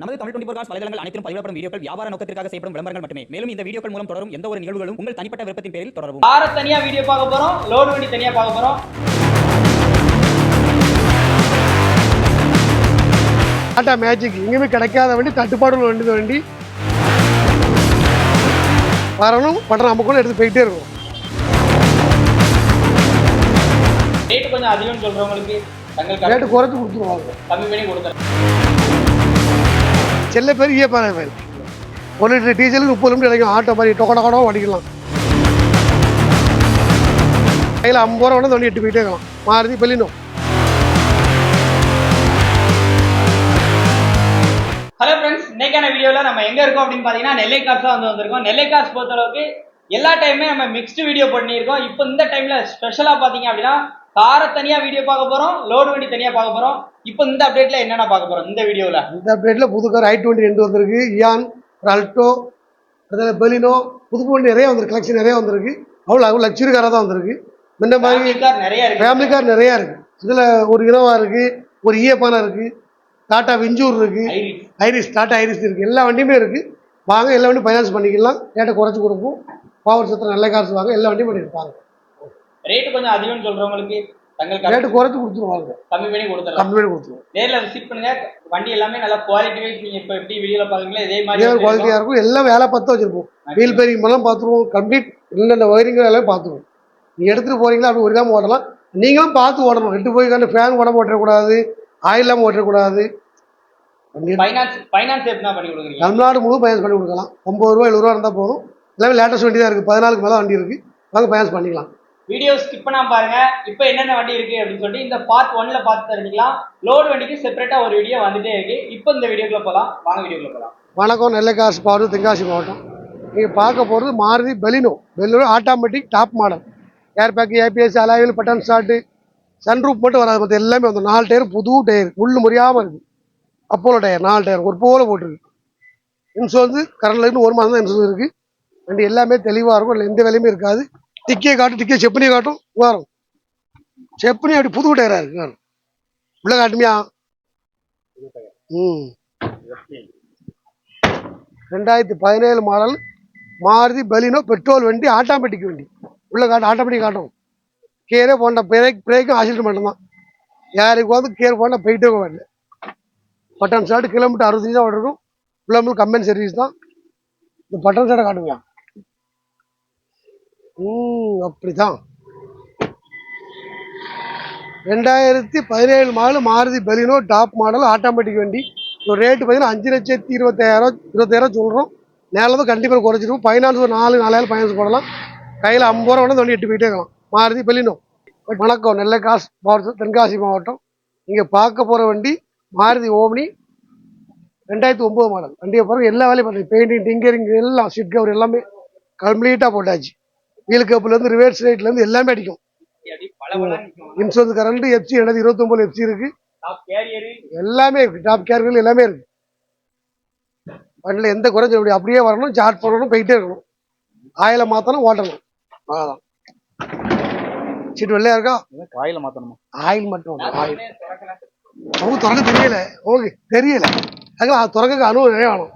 நமது Tamil twenty cos வலைதளங்கள் அனைத்தும் பதிவிடப்படும் வீடியோக்கள் வியாபார நோக்கத்திற்காக செய்யப்படும் விளம்பரங்கள் மட்டுமே. மேலும் இந்த வீடியோக்கள் மூலம் தொடரும் எந்த ஒரு நிகழ்வுகளும் உங்கள் தனிப்பட்ட விருப்பத்தின் பேரில் தொடரவும். காரை தனியா வீடியோ பார்க்க போறோம். லோடு வண்டி தனியா பார்க்க போறோம். டாட்டா மேஜிக் எங்கேயுமே கிடைக்காத வண்டி தட்டுப்பாடு உள்ள வண்டி வண்டி. வரணும் பட்டம் நம்ம கூட எடுத்து போயிட்டே இருக்கும். ரேட்டு கொஞ்சம் அதிகம்னு சொல்றவங்களுக்கு தங்கள் ரேட்டு குறைச்சி கொடுத்துருவாங்க கம்மி பண்ணி கொடுத்துறேன். செல்ல பேர் ஈயப்பாறை பேர் ஒரு லிட்டர் டீசல் முப்பது நிமிஷம் கிடைக்கும். ஆட்டோ மாதிரி டொக்கட கூட அடிக்கலாம் கையில் ஐம்பது ரூபா வந்து வண்டி எட்டு போயிட்டே இருக்கலாம். மாறுதி பெல்லினோ. ஹலோ ஃப்ரெண்ட்ஸ் இன்னைக்கான வீடியோவில் நம்ம எங்கே இருக்கோம் அப்படின்னு பார்த்தீங்கன்னா நெல்லை கார்ஸ் வந்து வந்திருக்கோம். நெல்லை காசு பொறுத்தளவுக்கு எல்லா டைமே நம்ம மிக்ஸ்டு வீடியோ பண்ணியிருக்கோம். இப்போ இந்த டைமில் ஸ்பெஷலாக பார்த்தீங்க அப்படின்னா காரை தனியா வீடியோ பார்க்க போறோம் லோடு வண்டி தனியா பார்க்க போறோம். இப்போ இந்த அப்டேட்ல என்னென்ன பார்க்க போறோம்? இந்த வீடியோல இந்த அப்டேட்டில் புது கார் ஐ டுவெண்ட்டி ரெண்டு வந்திருக்கு. இயான் அல்டோ அதில் பெலினோ புது வண்டி நிறைய வந்திருக்கு. கலெக்ஷன் நிறைய வந்திருக்கு. அவ்வளோ அவ்வளோ லக்ஸுரி காராக தான் வந்திருக்கு. முன்ன மாதிரி நிறைய இருக்கு. ஃபேமிலி கார் நிறையா இருக்குது இதில் ஒரு இனோவா இருக்குது ஒரு ஈயப்பானை இருக்குது டாட்டா விஞ்சூர் இருக்குது ஐரிஸ் ஐரிஸ் டாட்டா ஐரிஸ் இருக்குது எல்லா வண்டியுமே இருக்குது வாங்க எல்லா வண்டியும் ஃபைனான்ஸ் பண்ணிக்கலாம். ரேட்டை குறைச்சி கொடுப்போம். பவர் சத்திரம் நல்ல காசு வாங்க எல்லா வண்டியும் பண்ணியிருப்பாங்க ரேட்டு கொஞ்சம் அதிகம்னு சொல்றவங்களுக்கு தங்கள் கம்மி- ரேட்டு குறைச்சி கொடுத்துருவாங்க கம்மி பண்ணி கொடுத்துறேன் கம்மி பண்ணி கொடுத்துருவோம் நேர்ல விசிட் பண்ணுங்க. வண்டி எல்லாமே நல்லா குவாலிட்டி வைஸ் நீங்க இப்ப எப்படி வீடியோல பாக்குறீங்களோ இதே மாதிரி. குவாலிட்டியாக இருக்கும். எல்லாம் வேலை பார்த்து வச்சுருப்போம். வீல் பேரிங் எல்லாம் பார்த்துருவோம். கம்ப்ளீட் இல்லைன்ற ஒயரிங் எல்லாம் பார்த்துருவோம். நீங்கள் எடுத்துகிட்டு போகிறீங்களா அப்படி ஒரு ஓட்டலாம் நீங்களும் பார்த்து ஓடணும். எட்டு போய் கண்டு ஃபேன் உடம்பு ஓட்டக்கூடாது ஆயில் இல்லாமல் ஓட்டக்கூடாது. தமிழ்நாடு முழு ஃபைனான்ஸ் பண்ணி கொடுக்கலாம். ஒம்பது ரூபா எழுபது ரூபா இருந்தால் போதும். எல்லாமே லேட்டஸ்ட் வண்டி தான் இருக்குது பதினாலுக்கு மேலே வண்டி இருக்குது வாங்க ஃபைனான்ஸ் பண்ணிக்கலாம். வீடியோ ஸ்கிப் பண்ணாம பாருங்க. இப்போ என்னென்ன வண்டி இருக்கு அப்படின்னு சொல்லிட்டு இந்த பார்ட் ஒன்ல பார்த்து தெரிஞ்சுக்கலாம். லோடு வண்டிக்கு செப்பரேட்டா ஒரு வீடியோ வந்துட்டே இருக்கு. இப்போ இந்த வீடியோக்குள்ள போலாம். வாங்க வீடியோக்குள்ள போலாம். வணக்கம். நெல்லைக்காசு பாடு தென்காசி மாவட்டம். நீங்கள் பார்க்க போகிறது Maruti Baleno Baleno automatic top model air bag ABS அலாயில் button start sunroof மட்டும் வராது. மற்ற எல்லாமே வந்து நாலு டயர் புது டயர் முள்ளு முறியாமல் இருக்குது அப்போலோ டயர் நாலு டயர் ஒரு போல போட்டிருக்கு. இன்சூரன்ஸு கரண்ட்லேருந்து ஒரு மாதம் தான் இன்சூரன்ஸ் இருக்குது வண்டி எல்லாமே தெளிவாக இருக்கும். இல்லை எந்த வேலையுமே இருக்காது. டிக்கியை காட்டும் டிக்கியை செப்பனியை காட்டும் வரும் செப்பனி அப்படி புது டயராக இருக்கு வரும். உள்ள காட்டுமியா ம் ரெண்டாயிரத்தி பதினேழு மாடல் மாருதி பலினோ பெட்ரோல் வண்டி ஆட்டோமேட்டிக் வண்டி உள்ள காட்டும் ஆட்டோமேட்டிக் காட்டும் கேரே போண்ட பிரேக் பிரேக்கும் ஆசிட்டு மட்டும்தான் யாருக்கு வந்து கேர் போனால் போயிட்டே வரல பட்டன் ஷார்ட் கிலோமீட்டர் அறுபத்தஞ்சு தான் இருக்கும் கிலோமீட்டர் கம்பெனி சர்வீஸ் தான் இந்த பட்டன் ஷார்ட்டை காட்டுங்க ம் அப்படிதான். ரெண்டாயிரத்தி பதினேழு model Maruti Baleno top model automatic வண்டி. ஒரு ரேட்டு பார்த்தீங்கன்னா அஞ்சு லட்சத்தி இருபத்தாயிரம் இருபத்தாயிரம் சொல்கிறோம் நேரில் கண்டிப்பாக குறைச்சிருக்கும் ஃபைனான்ஸ் ஒரு நாலு நாலாயிரம் ஃபைனான்ஸ் போடலாம். கையில் ஐம்பது ரூபா வேணால் வண்டி எட்டு போயிட்டே இருக்கலாம். மாருதி பெலினோ. வணக்கம் நெல்லைக்காஸ் மாவட்டம் தென்காசி மாவட்டம். இங்கே பார்க்க போகிற வண்டி மாருதி ஓம்னி ரெண்டாயிரத்தி ஒம்பது மாடல். வண்டியை பாருங்க எல்லா வேலையும் பண்ணுறேன் பெயிண்டிங் டிங்கரிங் எல்லாம் சீட் கவர் எல்லாமே கம்ப்ளீட்டாக போட்டாச்சு. வீல் கப்புலேருந்து ரிவர்ஸ் ரைட்லேருந்து எல்லாமே அடிக்கும். இன்சூரன்ஸ் கரண்ட் எஃப்சி ரெண்டாயிரத்தி இருபத்தொம்பது எஃப்சி கேரியர் எல்லாமே இருக்கு. டாப் கேர்கள் எல்லாமே இருக்கு. வண்டியில் எந்த குறைஞ்ச முடியும். அப்படியே வரணும் சார்ட் பண்ணணும் போயிட்டே இருக்கணும். ஆயில மாற்றணும் ஓட்டணும். அவ்வளோதான் சீட் வெள்ளையா இருக்கா? காயில மாத்தணுமா? ஆயில் மட்டும் ஆயில் அவங்க திறக்க தெரியல. ஓகே தெரியல. அதுக்கு அது திறக்க அனுபவம் நிறைய வேணும்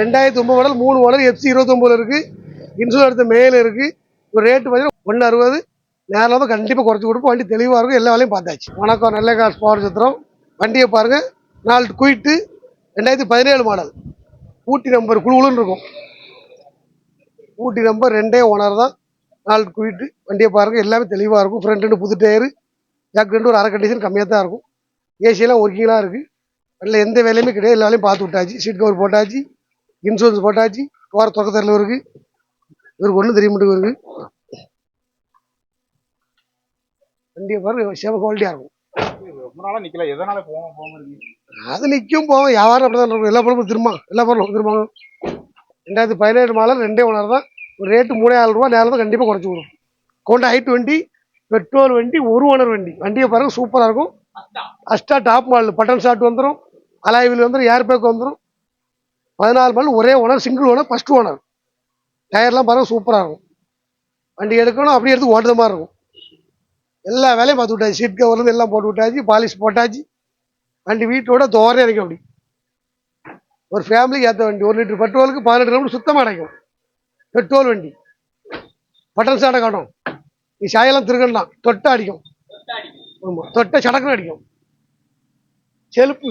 ரெண்டாயிரத்தி ஒன்பது மாடல் மூணு மாடல் எஃப்சி இருபத்தொம்பதுல இருக்கு. இன்சூரன்ஸ் எடுத்த மேல இருக்கு. இப்போ ரேட்டு பார்த்தீங்கன்னா ஒன்று அறுபது. நேரில் வந்து கண்டிப்பாக குறைச்சி கொடுப்போம். வண்டி தெளிவாக இருக்கும். எல்லா வேலையும் பார்த்தாச்சு. வணக்கம். நல்ல காசு பவர் சித்திரம் வண்டியை பாருங்கள் நாலு குயிட்டு. ரெண்டாயிரத்தி பதினேழு மாடல் ஊட்டி நம்பர் குழுன்னு இருக்கும். ஊட்டி நம்பர் ரெண்டே ஓனர் தான். நாலு குயிட்டு. வண்டியை பாருங்கள் எல்லாமே தெளிவாக இருக்கும். ஃப்ரண்ட் ரெண்டு புது டயரு ஜாக் ரெண்டு ஒரு அரை கண்டிஷன் கம்மியாக தான் இருக்கும். ஏசியெல்லாம் ஒர்க்கிங்லாம் இருக்குது அதில் எந்த வேலையுமே கிடையாது. எல்லா வேலையும் பார்த்து விட்டாச்சு. சீட் கவர் போட்டாச்சு. இன்சூரன்ஸ் போட்டாச்சு. ஓர தொடக்கத்தில் இருக்குது இவருக்கு ஒன்றும் தெரிய மாட்டேங்குது இவருக்கு. வண்டியை பாருங்க செம குவாலிட்டியாக இருக்கும். ரொம்ப நாளா நிக்கல. எதனால போகாம போகாம இருக்கு அது நிற்கும் போகும். வியாபாரம் அப்படி தான் இருக்கும் எல்லா பொருளும் திரும்ப எல்லா பொருளும் திரும்பாங்க ரெண்டாயிரத்தி பதினேழு மாடல் ரெண்டே ஓனர் தான். ஒரு ரேட்டு மூணே ஆறு ரூபா நேரம் தான் கண்டிப்பாக குறைச்சி கொடுக்கும் கொண்ட ஐ டுவெண்ட்டி பெட்ரோல் வண்டி ஒரு ஓனர் வண்டி. வண்டியை பாருங்க சூப்பராக இருக்கும். Asta top model button start வந்துடும் அலாய்வில் வந்துடும் ஏர் பேக் வந்துடும் பதினாலு மாடல் ஒரே owner single owner first owner டயர்லாம் பாருங்க சூப்பராக இருக்கும். வண்டி எடுக்கணும் அப்படியே எடுத்து ஓட்டுற மாதிரி இருக்கும். எல்லா வேலையும் பார்த்து விட்டாச்சு. சீட் கவர்லேருந்து எல்லாம் போட்டு விட்டாச்சு பாலிஷ் போட்டாச்சு. வண்டி வீட்டோட தோரே இறக்கும் அப்படி. ஒரு ஃபேமிலிக்கு ஏற்ற வண்டி ஒரு லிட்டர் பெட்ரோலுக்கு பதினெட்டு கிலோமீட்டர் சுத்தமாக கிடைக்கும் பெட்ரோல் வண்டி. பட்டன் சாட்டை காட்டும். நீ சாயெல்லாம் திருகண்டாம் தொட்டை அடிக்கும். ஆமாம் தொட்டை சடக்குன்னு அடிக்கும். செலுப்பு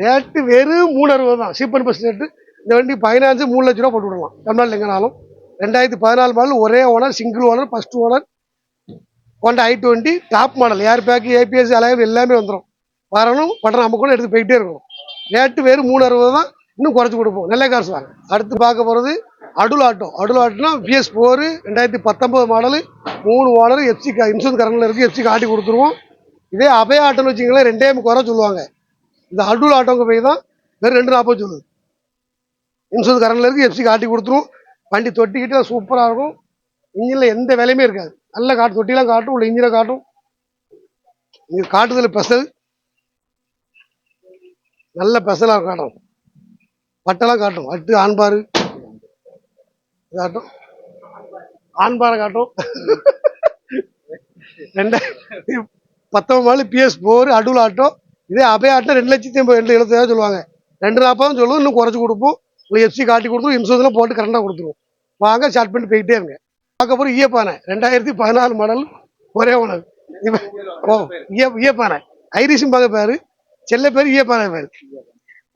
ரேட்டு வெறும் மூணு அறுபது தான். சீப் அண்ட் பெஸ்ட் ரேட்டு இந்த வண்டி பதினஞ்சு மூணு லட்ச ரூபா போட்டு விடலாம். தமிழ்நாட்டில் எங்கேனாலும். ரெண்டாயிரத்தி பதினாலு மாடல் ஒரே owner single owner first owner Honda I twenty top model air bag ABS alloy wheel எல்லாமே வந்துடும் வரணும் பட்டம் நம்ம கூட எடுத்து போயிட்டே இருக்கணும். ரேட்டு வெறும் மூணு அறுபது தான். இன்னும் குறைச்சி கொடுப்போம். நல்ல காசு வாங்க. அடுத்து பார்க்க போகிறது அடுல் ஆட்டோ அடுல் ஆட்டோனா பிஎஸ் ஃபோரு ரெண்டாயிரத்தி பத்தொம்போது மாடலு மூணு ஓனர் எஃப்சி இன்சூரன்ஸ் கரண்டில் இருக்குது எஃப்சி காட்டி கொடுத்துருவோம். இதே அபய ஆட்டோன்னு வச்சிங்களேன் ரெண்டே குறை சொல்லுவாங்க. இந்த அல்டூல் ஆட்டோங்க போய் தான் வெறும் ரெண்டு நாற்பது சொல்லுது இன்சூரன்ஸ் கரண்டில் இருக்குது எஃப்சி காட்டி கொடுத்துருவோம் வண்டி தொட்டிக்கிட்டு சூப்பராக இருக்கும். இன்ஜினில் எந்த வேலையுமே இருக்காது. நல்ல காட்டு தொட்டிலாம் காட்டும் உள்ள இன்ஜினை காட்டும். இது காட்டுதல் ஸ்பெஷல் நல்ல ஸ்பெஷலாக காட்டும். பட்டெல்லாம் காட்டும். அட்டு ஆண்பாரு காட்டும். ஆண்பாரை காட்டும். ரெண்டாயிரத்தி பத்தொன்பது நாள் பிஎஸ் போர் அடுவில் ஆட்டோ. இதே அபய ஆட்டோ ரெண்டு லட்சத்தி ஐம்பது ரெண்டு எழுபத்தாயிரம் சொல்லுவாங்க. ரெண்டு நாற்பதும் சொல்லுவோம் இன்னும் குறைச்சி கொடுப்போம். உங்களுக்கு எஃப்சி காட்டி கொடுத்துரும் இன்சூரன்ஸ்லாம் போட்டு கரண்டாக கொடுத்துருவோம். வாங்க ஸ்டார்ட் பண்ணிட்டு போயிட்டே இருங்க. பார்க்க போகிற ஈயப்பானை ரெண்டாயிரத்தி பதினாலு மாடல் ஒரே உணவு ஓ ஈய ஈயப்பானை ஐரிஷும் பார்க்க பேர். செல்ல பேர் ஈயப்பானை பேர்.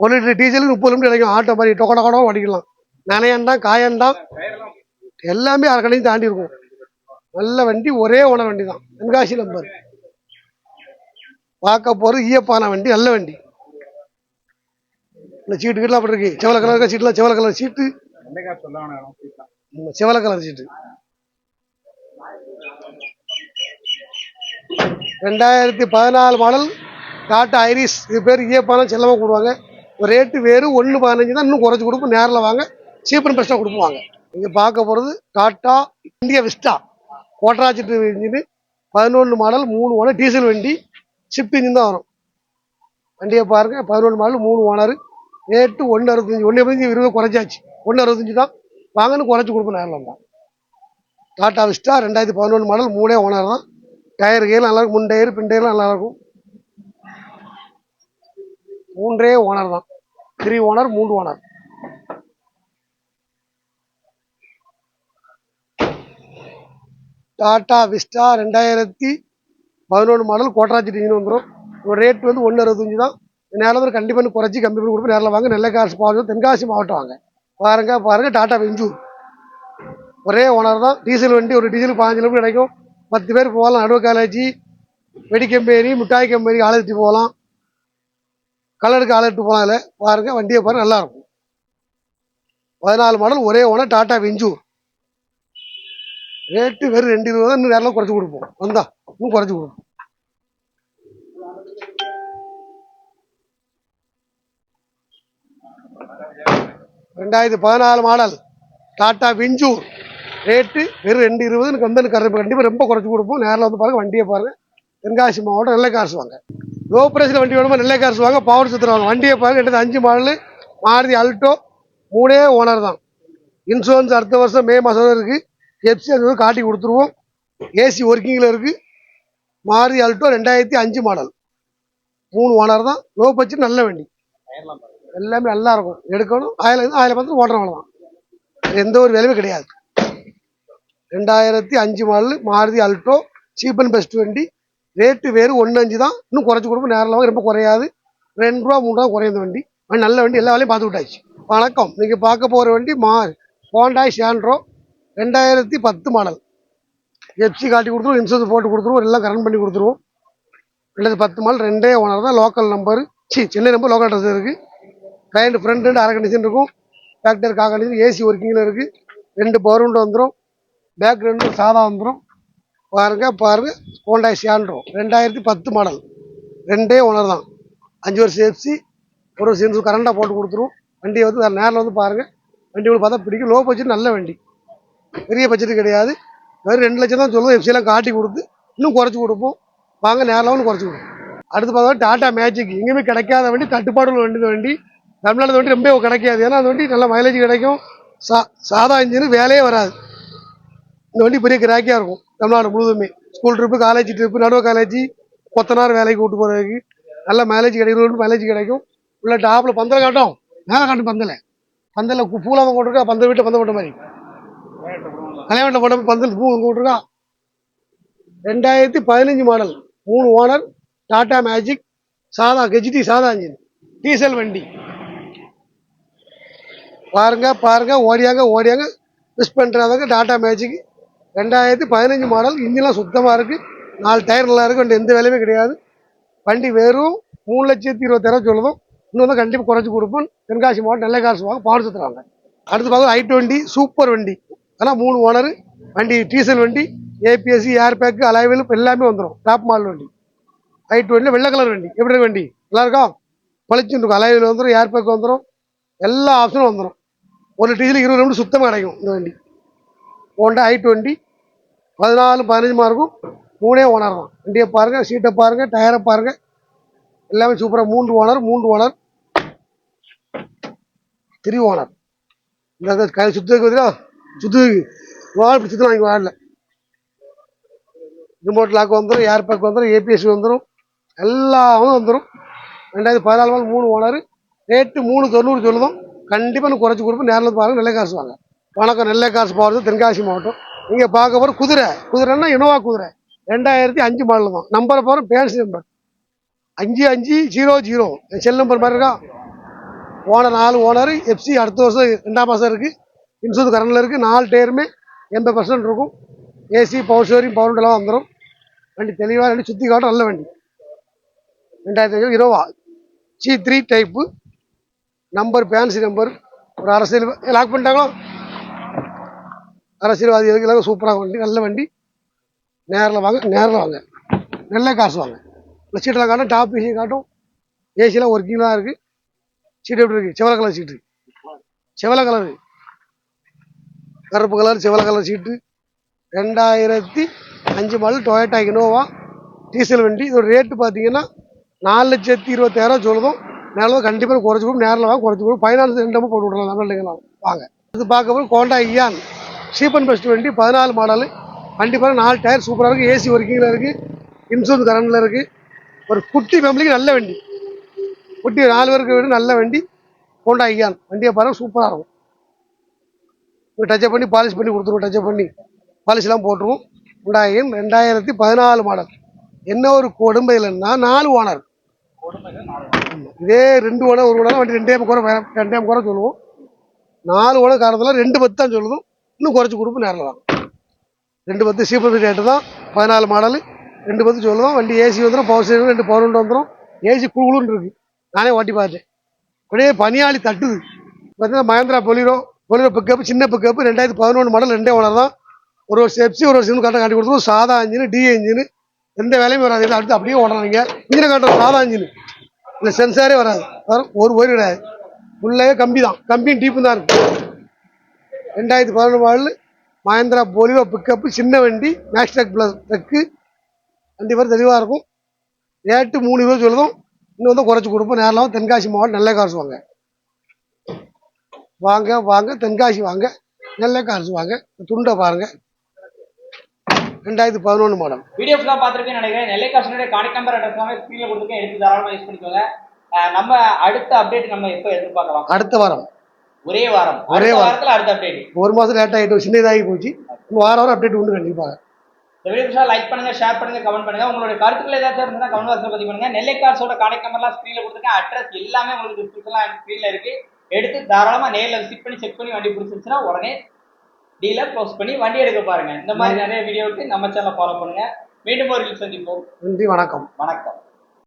ஒரு லிட்டர் டீசலுக்கு முப்பது நிமிடம் கிடைக்கும். ஆட்டோ மாதிரி டொக்க டொக்கடோ ஓடிக்கலாம் நனையண்டாம் காயண்டாம் எல்லாமே அரைக்கடையும் தாண்டி இருக்கும். நல்ல வண்டி ஒரே ஓனர் வண்டி தான் தென்காசி நம்பர் பார்க்க போகிறது ஈயப்பான வண்டி நல்ல வண்டி. இந்த சீட்டு கீட்டலாம் அப்படி இருக்கு? செவல கலர் சீட்டுலாம் செவல கலர் சீட்டு. செவல கலர் சீட்டு. ரெண்டாயிரத்தி பதினாலு மாடல் டாட்டா ஐரிஸ். இது பேர் ஈயப்பானம் செல்லமாக கொடுவாங்க ரேட்டு வேறு ஒன்று பதினஞ்சு தான். இன்னும் குறைச்சி கொடுப்போம். நேரில் வாங்க. சீப் அண்ட் பெஸ்ட்டாக கொடுப்பாங்க இங்கே பார்க்க போகிறது டாட்டா இந்தியா விஸ்டா. கோட்டராச்சிட்டு இன்ஜின் பதினொன்று மாடல் மூணு ஒன்று டீசல் வண்டி. ஷிஃப்ட் இன்ஜின் தான் வரும். வண்டியை பாருங்க பதினொன்று மாடல் மூணு ஓனர். ரேட்டு ஒன்று அறுபத்தஞ்சி ஒன்று பதினஞ்சு இருபது குறைச்சாச்சு. ஒன்று அறுபத்தஞ்சு தான். வாங்கன்னு குறைச்சி கொடுப்பேன் நேரில் தான். டாட்டா விஸ்டா ரெண்டாயிரத்தி பதினொன்று மாடல் மூணே ஓனர் தான். டயர் கீழே நல்லா இருக்கும் முன் டயர் பின் டயர்லாம் நல்லாயிருக்கும். மூன்றே ஓனர் தான். த்ரீ ஓனர் மூன்று ஓனர். டாடா விஸ்டா ரெண்டாயிரத்தி பதினொன்று மாடல் கோட்டராஜி டிங்கின்னு வந்துடும் ஒரு ரேட் வந்து ஒன்று அறுபத்தஞ்சு தான் நேரத்தில் கண்டிப்பாக குறைச்சி கம்மி பண்ணி கொடுப்போம். நேரில் வாங்க. நெல்லை காசு மாவட்டம் தென்காசி மாவட்டம் வாங்க. பாருங்க பாருங்க. டாட்டா வெஞ்சூர் ஒரே ஓனர் தான். டீசல் வண்டி ஒரு டீசல் பாஞ்சு கிலோமீட்டர் கிடைக்கும். பத்து பேர் போகலாம். நடுவு காலேஜி வெடி கம்பெனி மிட்டாய் கம்பேரி ஆளுத்தி எடுத்து போகலாம். கலருக்கு ஆளுட்டு எடுத்து போகலாம் அதில். பாருங்க வண்டியை பாருங்க நல்லா இருக்கும். பதினாலு மாடல் ஒரே ஓனர் டாட்டா வெஞ்சூர் ரேட்டு வெறும் ரெண்டு இருபது தான். இன்னும் நேரில் குறைச்சி கொடுப்போம். வந்தா. இன்னும் குறைச்சி கொடுப்போம் ரெண்டாயிரத்தி பதினாலு மாடல் டாடா விஞ்சூர் ரேட்டு வெறும் ரெண்டு இருபது கம்பெனி கரு கண்டிப்பாக ரொம்ப குறைச்சி கொடுப்போம். நேரில் வந்து பாருங்க வண்டியை பாருங்க. தென்காசி மாவட்டம் நெல்லை காசு வாங்க. லோ பிரைஸில் வண்டி வேணுமா நெல்லை காசு வாங்க. பவர் சுற்றுற வாங்க. வண்டியை பாருங்க ரெண்டு அஞ்சு மாடலு. மாருதி அல்டோ மூணே ஓனர் தான். இன்சூரன்ஸ் அடுத்த வருஷம் மே மாதம் இருக்குது எஃப்சி அது காட்டி கொடுத்துருவோம். ஏசி ஒர்க்கிங்கில் இருக்குது மாறி அல்டோ ரெண்டாயிரத்தி அஞ்சு மாடல் மூணு ஓனர் தான். லோ பட்ஜெட் நல்ல வண்டி. எல்லாமே நல்லா இருக்கும். எடுக்கணும். ஆயிரம் ஆயிரம் பத்து ஓட்டுற தான். எந்த ஒரு வேலையுமே கிடையாது. ரெண்டாயிரத்தி அஞ்சு model Maruti Alto cheap and best வண்டி. ரேட்டு வேறு ஒன்று அஞ்சு தான். இன்னும் குறைச்சி கொடுப்போம். நேரில் ரொம்ப குறையாது. ரெண்டு ரூபா மூணு ரூபா குறையும் வண்டி. வண்டி நல்ல வண்டி. எல்லா வேலையும் பார்த்து விட்டாச்சு. வணக்கம். நீங்கள் பார்க்க போகிற வண்டி மா ஹோண்டாய் சாண்ட்ரோ ரெண்டாயிரத்தி பத்து மாடல் எஃப்சி காட்டி கொடுத்துருவோம் இன்சூரன்ஸ் போட்டு கொடுத்துருவோம் எல்லாம் கரண்ட் பண்ணி கொடுத்துருவோம். ரெண்டு பத்து மாடல் ரெண்டே ஓனர் தான் local number C Chennai number local address இருக்குது கிளைண்ட் ஃப்ரண்ட் ரெண்டு அரை கண்டிஷன் இருக்கும். ஃபேக்டர் கா கண்டிஷன் ஏசி ஒர்க்கிங்கில் இருக்குது ரெண்டு பவர் விண்டோ வந்துடும் பேக் ரெண்டு சாதா வந்துடும் பாருங்க பாருங்க ஹோண்டாய் சியான்றோம் ரெண்டாயிரத்தி பத்து மாடல் ரெண்டே ஓனர் தான். அஞ்சு வருஷம் எஃப்சி ஒரு வருஷம் இன்சூரன்ஸ் கரண்டாக போட்டு கொடுத்துருவோம். வண்டியை வந்து நேரில் வந்து பாருங்கள் வண்டி உங்களுக்கு பார்த்தா பிடிக்கும். லோ பட்ஜெட் நல்ல வண்டி. பெரிய பட்ஜெட் கிடையாது. வெறும் ரெண்டு லட்சம் தான் சொல்லுவோம். எஃப்சிலாம் காட்டி கொடுத்து இன்னும் குறைச்சி கொடுப்போம். வாங்க நேரில் குறைச்சி கொடுப்போம். அடுத்து பார்த்தா டாடா மேஜிக் எங்கேயுமே கிடைக்காத வண்டி தட்டுப்பாடுகள் வண்டி வண்டி. தமிழ்நாடு வண்டி ரொம்ப கிடைக்காது. ஏன்னா அந்த வண்டி நல்ல மைலேஜ் கிடைக்கும். சா சாதா இன்ஜினு வேலையே வராது. இந்த வண்டி பெரிய கிராக்கியாக இருக்கும். தமிழ்நாடு முழுவதுமே ஸ்கூல் ட்ரிப்பு காலேஜ் ட்ரிப்பு நடுவு காலேஜ் கொத்தனார் வேலைக்கு கூட்டு போகிறதுக்கு நல்ல மைலேஜ் கிடைக்கும். மைலேஜ் கிடைக்கும். உள்ள டாப்பில் பந்தல் காட்டும். மேலே காட்டும் பந்தல. பந்தலில் பூலாம போட்டிருக்கா பந்தல் வீட்டில் பந்தல் போட்ட மாதிரி. கல்யாணம் போட்ட பந்தல் பூ போட்டிருக்கா ரெண்டாயிரத்தி பதினஞ்சு மாடல். மூணு ஓனர் டாடா மேஜிக் சாதா கெஜிடி சாதா இன்ஜின் டீசல் வண்டி. பாருங்க பாருங்க ஓடியாங்க ஓடியாங்க. மிஸ் பண்ணுறாதவங்க டாடா மேஜிக். ரெண்டாயிரத்தி பதினஞ்சு மாடல். இன்ஜின்லாம் சுத்தமாக இருக்குது நாலு டயர் நல்லா இருக்கு. வண்டி எந்த வேலையுமே கிடையாது. வண்டி வெறும் மூணு லட்சத்தி இருபத்தாயிரம் சொல்லுதும் இன்னும் வந்து கண்டிப்பாக குறைச்சி கொடுப்போம். தென்காசி மாவட்டம் நெல்லை காசு வாங்க பாடு சுற்றுறாங்க அடுத்து பார்க்க ஐ டுவெண்ட்டி சூப்பர் வண்டி. ஆனால் மூணு ஓனர் வண்டி டீசல் வண்டி ஏபிஎஸ்சி ஏர் பேக்கு அலைவில் எல்லாமே வந்துடும் டாப் மாடல் வண்டி. ஹைட் வண்டி வெள்ளை கலர் வண்டி. எப்படி இருக்கு வண்டி? நல்லா இருக்கா? பளிச்சுன்னு இருக்கும். அலைவில் வந்துடும் ஏர் பேக் வந்துடும் எல்லா ஆப்ஷனும் வந்துடும் ஒரு டீசல் இருபது நிமிடம் சுத்தமாக கிடைக்கும் இந்த வண்டி. ஹோண்டா ஐ டுவெண்ட்டி பதினாலு பதினஞ்சு மார்க்கும் மூணே ஓனர் தான். வண்டியை பாருங்கள் சீட்டை பாருங்கள் டயரை பாருங்கள் எல்லாமே சூப்பராக மூன்று ஓனர் மூன்று ஓனர். திரி ஓனர். இந்த கை சுத்தம் பார்த்தீங்களா சுத்து வால் இப்படி சுத்தலாம் இங்கே வாடல ரிமோட் லாக் வந்துடும் ஏர் பேக் வந்துடும் ஏபிஎஸ்சி வந்துடும் எல்லாமே வந்துடும் ரெண்டாயிரத்தி பதினாலு மாதம் மூணு ஓனர் ரேட்டு மூணு தொண்ணூறு சொல்லுதும். கண்டிப்பாக நான் குறைச்சி கொடுப்போம். நேரில் பாருங்கள் நெல்லை காசு வாங்க. வணக்கம் நெல்லை காசு போகிறது தென்காசி மாவட்டம். நீங்கள் பார்க்க போகிற குதிரை குதிரைன்னா இனோவா குதிரை. ரெண்டாயிரத்தி அஞ்சு மாடல் தான். நம்பரை போகிற பேன்சி நம்பர் அஞ்சு அஞ்சு ஜீரோ ஜீரோ செல் நம்பர் மாதிரி இருக்கா? ஓனர் நாலு ஓனர் எஃப்சி அடுத்த வருஷம் ரெண்டாம் மாதம் இருக்குது இன்சூர் கரண்டில் இருக்குது நாலு டயருமே எண்பது பர்சன்ட் இருக்கும். ஏசி பவர் ஷேரிங் பவர் எல்லாம் வந்துடும் வண்டி தெளிவாக வண்டி சுற்றி காட்டும் நல்ல வண்டி. ரெண்டாயிரத்தி அஞ்சு இருபா C three type number fancy number ஒரு அரசியல் லாக் பண்ணிட்டாங்களோ? அரசியல்வாதி எதுக்கு சூப்பராக வண்டி நல்ல வண்டி. நேரில் வாங்க நேரில் வாங்க. நல்ல காசு வாங்க. இந்த சீட்டெல்லாம் காட்டும் டாப் ஏசி காட்டும். ஏசிலாம் ஒர்க்கிங்லாம் இருக்குது சீட்டு எப்படி இருக்குது செவல கலர் சீட்டு செவல கலரு கருப்பு கலர் சிவல கலர் சீட்டு. ரெண்டாயிரத்தி அஞ்சு மாடல் டொயோட்டா இனோவா டீசல் வண்டி. இதோட ரேட்டு பார்த்தீங்கன்னா நாலு லட்சத்தி இருபத்தாயிரம் சொல்லுதும். நேரில் கண்டிப்பாக குறைச்சி கொடுக்கும் நேரில் வாங்க குறைச்சி கொடுக்கும் ஃபைனான்ஸ் ரெண்டமும் போட்டு விடலாம். நம்ம இல்லைங்களா வாங்க. இது பார்க்கும்போது Honda Eon cheap and best வண்டி. பதினாலு மாடலு வண்டி பாருங்க நாலு டயர் சூப்பராக இருக்குது ஏசி ஒர்க்கிங்கில் இருக்குது இன்சூரன்ஸ் கரண்டில் இருக்குது ஒரு குட்டி ஃபேமிலிக்கு நல்ல வண்டி. குட்டி நாலு பேருக்கு வீடு நல்ல வண்டி. ஹோண்டா ஐயான் வண்டியை பாருங்க சூப்பராக இருக்கும். ஒரு டச்சப் பண்ணி பாலிஷ் பண்ணி கொடுத்துருவோம் டச்சப் பண்ணி. பாலிஷ்லாம் போட்டுருவோம். ஹோண்டா ரெண்டாயிரத்தி பதினாலு மாடல் என்ன ஒரு கொடுமையிலன்னா நாலு ஓனர் இதே ரெண்டு ஓனர் ஒரு ஓனர் வண்டி ரெண்டே குறை வேற- ரெண்டே குறை சொல்லுவோம். நாலு ஓனர் காரணத்தில் ரெண்டு பத்து தான் சொல்லுதும். இன்னும் குறைச்சி கொடுப்போம் நேரில் தான். ரெண்டு பத்து சீப்பர் ரேட்டு தான் பதினாலு மாடலு ரெண்டு பத்து சொல்லுவோம் வண்டி ஏசி வந்துடும் பவர் ஸ்டேரிங் ரெண்டு பவர் ரெண்டு வந்துடும் ஏசி குழுன்னு இருக்குது நானே ஓட்டி பார்த்தேன். அப்படியே பனியாளி தட்டுது. பார்த்தீங்கன்னா மகேந்திரா பொலிரோ பொலிரோ பிக்கப் சின்ன பிக்கப் ரெண்டாயிரத்தி பதினொன்று மாடல் ரெண்டே ஓனர் தான். ஒரு வருஷம் எப்சி ஒரு வருஷம் கரெக்டாக காட்டி கொடுத்துருவோம். சாதா இன்ஜின் டி இன்ஜின் எந்த வேலையும் வராது. இதை அடுத்து அப்படியே ஓடுறாங்க இன்ஜினை காட்டுற சாதா இன்ஜின் இல்லை சென்சாரே வராது. வரும். ஒரு ஒயர் கிடையாது. ஃபுல்லாகவே கம்பி தான். கம்பியும் டீப்பும் தான் இருக்கு. ரெண்டாயிரத்தி பதினொன்று மாடல் மகேந்திரா பொலிவோ பிக்கப்பு சின்ன வண்டி மேக்ஸ்டெக் ப்ளஸ் ட்ரக்கு வண்டி தெளிவாக இருக்கும். ரேட்டு மூணு பேர் சொல்லுதும். இன்னும் வந்து குறைச்சி கொடுப்போம். நேரில் தென்காசி மாவட்டம் நல்ல காசு வாங்க. வாங்க வாங்க தென்காசி வாங்க நெல்லை காசு வாங்க துண்டை பாருங்க. ரெண்டாயிரத்தி பதினொன்று மாடல். வீடியோ ஃபுல்லாக பார்த்துருக்கேன்னு நினைக்கிறேன். நெல்லை காசுனுடைய கான்டாக்ட் நம்பர் அட்ரஸ் ஸ்க்ரீனில் கொடுத்துருக்கேன் எடுத்து தாராளமாக யூஸ் பண்ணிக்கோங்க. நம்ம அடுத்த அப்டேட் நம்ம எப்போ எதிர்பார்க்கலாம்? அடுத்த வாரம். ஒரே வாரம். ஒரே. வாரத்தில் அடுத்த அப்டேட் ஒரு மாதம் லேட் ஆகிட்டு சின்னதாகி போச்சு. வாரம் வாரம் அப்டேட் உண்டு கண்டிப்பாக இந்த வீடியோ லைக் பண்ணுங்க ஷேர் பண்ணுங்க கமெண்ட் பண்ணுங்க. உங்களுடைய கருத்துக்கள் ஏதாச்சும் இருந்தால் கமெண்ட் பாக்ஸ்ல பதிவு பண்ணுங்க. நெல்லை கார்ஸோட கான்டாக்ட் நம்பர்லாம் ஸ்க்ரீனில் கொடுத்துருக்கேன். அட்ரஸ் எல்லாமே உங்களுக்கு டிஸ்கிரிப்ஷன்லாம் ஸ்க்ரீனில் இருக்கு. எடுத்து தாராளமாக நேரில் விசிட் பண்ணி செக் பண்ணி வண்டி பிடிச்சிருச்சுன்னா உடனே டீலர் க்ளோஸ் பண்ணி வண்டி எடுக்க பாருங்க. இந்த மாதிரி நிறைய வீடியோவுக்கு நம்ம சேனலை ஃபாலோ பண்ணுங்க. மீண்டும் ஒரு சந்திப்போம். நன்றி வணக்கம். வணக்கம்.